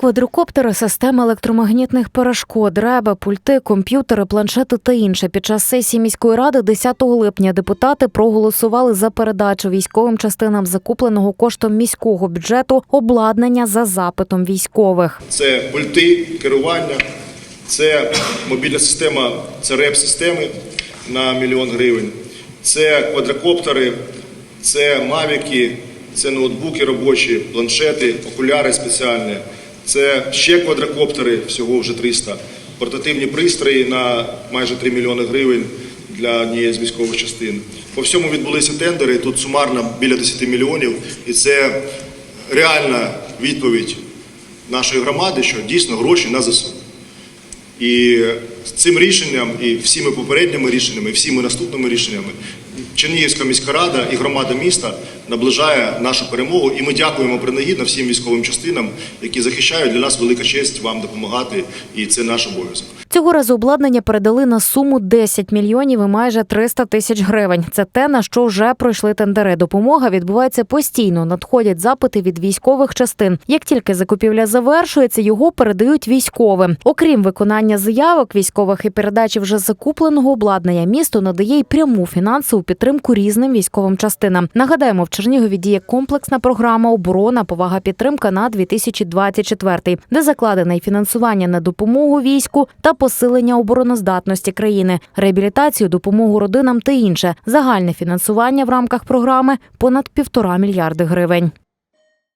Квадрокоптери, системи електромагнітних перешкод, реби, пульти, комп'ютери, планшети та інше. Під час сесії міської ради 10 липня депутати проголосували за передачу військовим частинам закупленого коштом міського бюджету обладнання за запитом військових. Це пульти керування, це мобільна система, це реп-системи на мільйон гривень, це квадрокоптери, це мавіки, це ноутбуки робочі, планшети, окуляри спеціальні, це ще квадрокоптери, всього вже 300, портативні пристрої на майже 3 мільйони гривень для однієї з військових частин. По всьому відбулися тендери, тут сумарно біля 10 мільйонів, і це реальна відповідь нашої громади, що дійсно гроші на ЗСУ. І з цим рішенням, і всіми попередніми рішеннями, і всіми наступними рішеннями Чернігівська міська рада і громада міста наближає нашу перемогу. І ми дякуємо принагідно всім військовим частинам, які захищають для нас велика честь вам допомагати, і це наш обов'язок. Цього разу обладнання передали на суму 10 мільйонів і майже 300 тисяч гривень. Це те, на що вже пройшли тендери. Допомога відбувається постійно. Надходять запити від військових частин. Як тільки закупівля завершується, його передають військовим. Окрім виконання заявок військових і передачі вже закупленого обладнання, місто надає й пряму фінансову підтримку різним військовим частинам. Нагадаємо, в Чернігові діє комплексна програма оборона, повага підтримка на 2024, де закладене й фінансування на допомогу війську та посилення обороноздатності країни, реабілітацію, допомогу родинам та інше. Загальне фінансування в рамках програми понад півтора мільярди гривень.